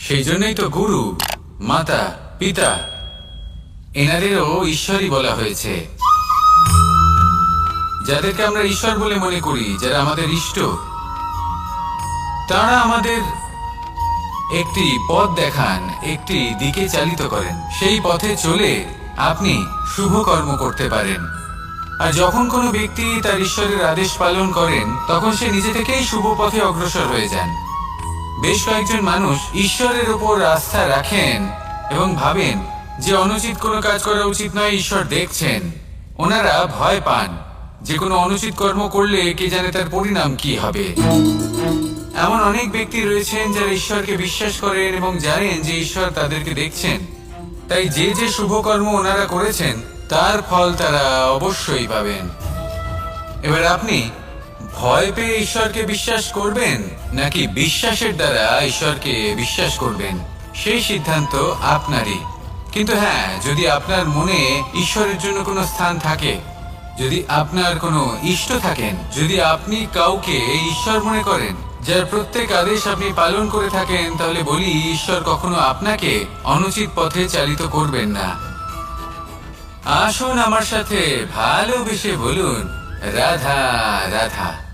সেই জন্যই তো গুরু, মাতা, পিতা এনাদেরও ঈশ্বরই বলা হয়েছে। যাদেরকে আমরা ঈশ্বর বলে মনে করি, যারা আমাদের ইষ্ট, তারা আমাদের একটি পথ দেখান, একটি দিকে চালিত করেন। সেই পথে চলে আপনি শুভ কর্ম করতে পারেন। আর যখন কোনো ব্যক্তি তার ঈশ্বরের আদেশ পালন করেন, তখন সে নিজে থেকেই শুভ পথে অগ্রসর হয়ে যান। বেশ কয়েকজন মানুষ ঈশ্বরের উপর আস্থা রাখেন এবং ভাবেন যে অনুচিত কোনো কাজ করা উচিত নয়, ঈশ্বর দেখছেন। ওনারা ভয় পান যে কোনো অনুচিত কর্ম করলে কে জানে তার পরিণাম কি হবে। এমন অনেক ব্যক্তি রয়েছেন যারা ঈশ্বরকে বিশ্বাস করেন এবং জানেন যে ঈশ্বর তাদেরকে দেখছেন। তাই যে যে শুভ কর্ম ওনারা করেছেন, তার ফল তারা অবশ্যই পাবেন। এবার আপনি ভয় পেয়ে ঈশ্বরকে বিশ্বাস করবেন, নাকি বিশ্বাসের দ্বারা ঈশ্বরকে বিশ্বাস করবেন? সেই সিদ্ধান্ত আপনারই। কিন্তু হ্যাঁ যদি আপনার মনে ঈশ্বরের জন্য কোনো স্থান থাকে, যদি আপনার কোনো ইষ্ট থাকেন, যদি আপনি কাউকে ঈশ্বর মনে করেন, যার প্রত্যেক আদেশ আপনি পালন করে থাকেন, তাহলে বলি ঈশ্বর কখনো আপনাকে অনুচিত পথে চালিত করবেন না। আসুন আমার সাথে ভালোবেসে বলুন राधा राधा